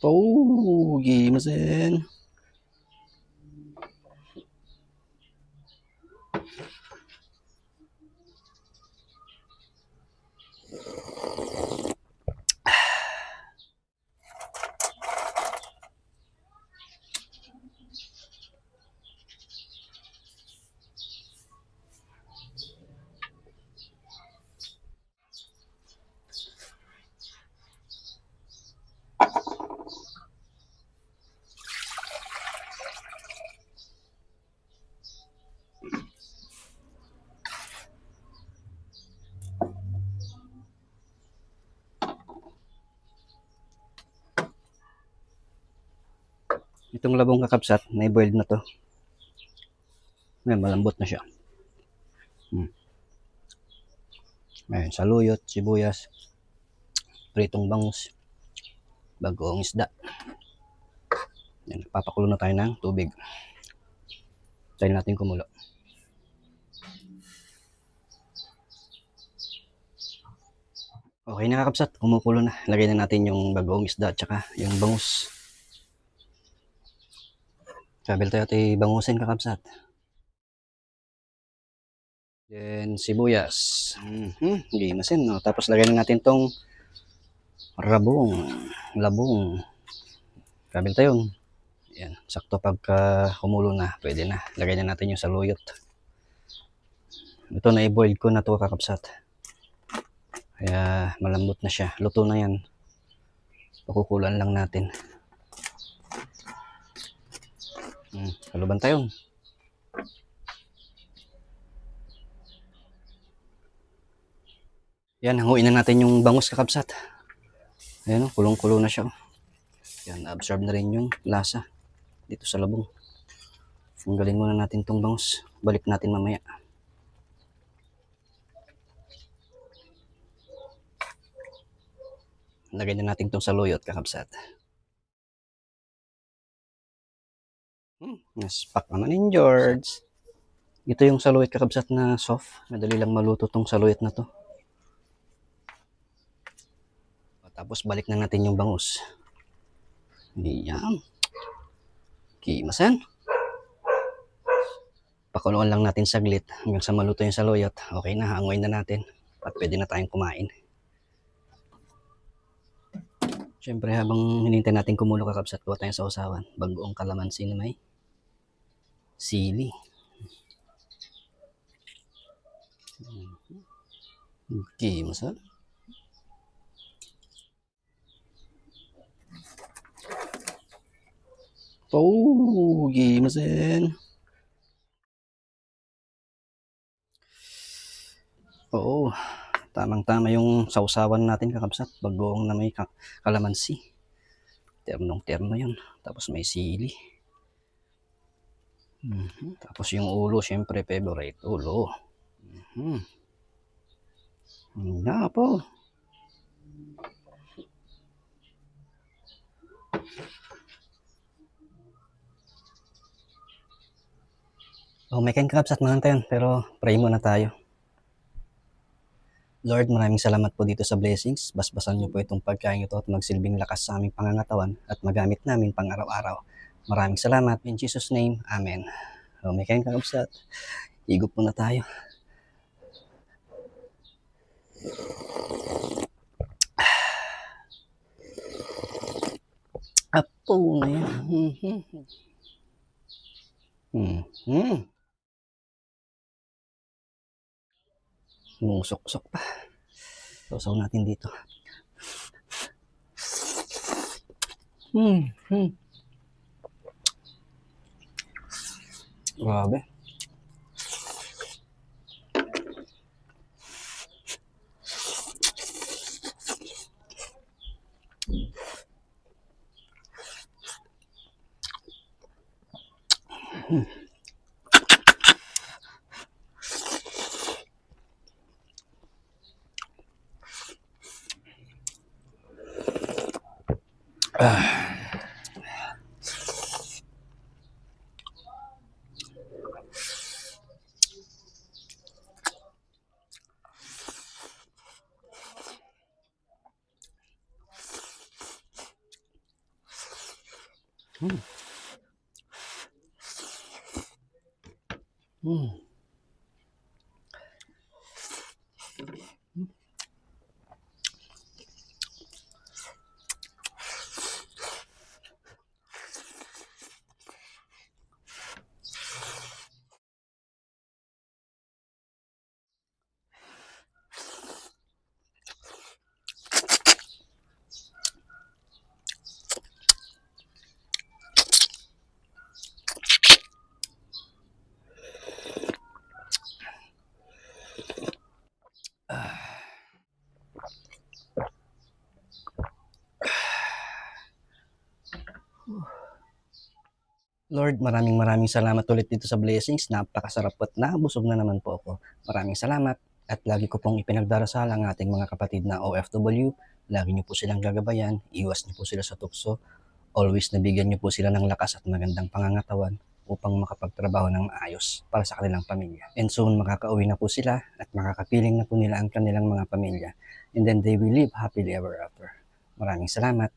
Pogi masen. Itong labong kakapsat, na-boiled na to. Ngayon, malambot na siya. Hmm. Ngayon, saluyot, sibuyas, pritong bangus, bagoong isda. Yan, papakulo na tayo ng tubig. Tayo natin kumulo. Okay na kakapsat, kumukulo na. Lagay na natin yung bagoong isda at saka yung bangus. Sabil tayo ito bangusin kakapsat. Then sibuyas. Mhm, gimasin no. Tapos lagyan na natin tong rabong, labong. Kabil tayo. Yan, sakto pagka kumulo na, pwede na. Lagay na natin yung saluyot. Ito na i-boil ko na to kakapsat. Kaya malambot na siya. Luto na yan. Pakukulan lang natin. Hmm, kaluban tayo. Yan, hanguin na natin yung bangus kakabsat. Ayan o, kulong-kulo na siya. oh. Yan, absorb na rin yung lasa dito sa labong. Tanggalin muna natin tong bangus. Balik natin mamaya. Lagay na natin tong saluyot kakabsat. Naspak naman in George. Ito yung saluyot kakabsat na soft. Madali lang maluto tong saluyot na to. Tapos balik na natin yung bangus. Yan. Kimasan. Pakuluan lang natin saglit hanggang sa maluto yung saluyot. Okay na, hangoy na natin. At pwede na tayong kumain. Siyempre habang hinintay natin kumulo kakabsat, kuha tayong sausawan. Bagoong kalamansi na may sili. Okay, masa? Pogi, masen. Oo, tamang-tama yung sausawan natin kakabsat. Bagoong na may ka- kalamansi. Ternong-terno yun. Tapos may sili. Mhm. Tapos yung ulo, syempre, favorite. Ulo. Mhm. Nga po. Oh, may kain kakabsat mga tayo, pero pray muna tayo. Lord, maraming salamat po dito sa blessings. Basbasan niyo po itong pagkain ito at magsilbing lakas sa aming pangangatawan at magamit namin pang araw-araw. Maraming salamat. In Jesus' name, Amen. Oh, may kain kakabsat. Igop muna tayo. Apo na yan. Mhm. Mhm. Musok-sok pa. Sausaw natin dito. Hmm. hmm. Dur abi. Hmm. Ah. Mm. Mm. Lord, maraming maraming salamat ulit dito sa blessings. Napakasarap at nabusog na naman po ako. Maraming salamat at lagi ko pong ipinagdarasal ang ating mga kapatid na OFW. Lagi niyo po silang gagabayan, iwas niyo po sila sa tukso. Always nabigyan niyo po sila ng lakas at magandang pangangatawan upang makapagtrabaho ng maayos para sa kanilang pamilya. And soon makakauwi na po sila at makakapiling na po nila ang kanilang mga pamilya. And then they will live happily ever after. Maraming salamat.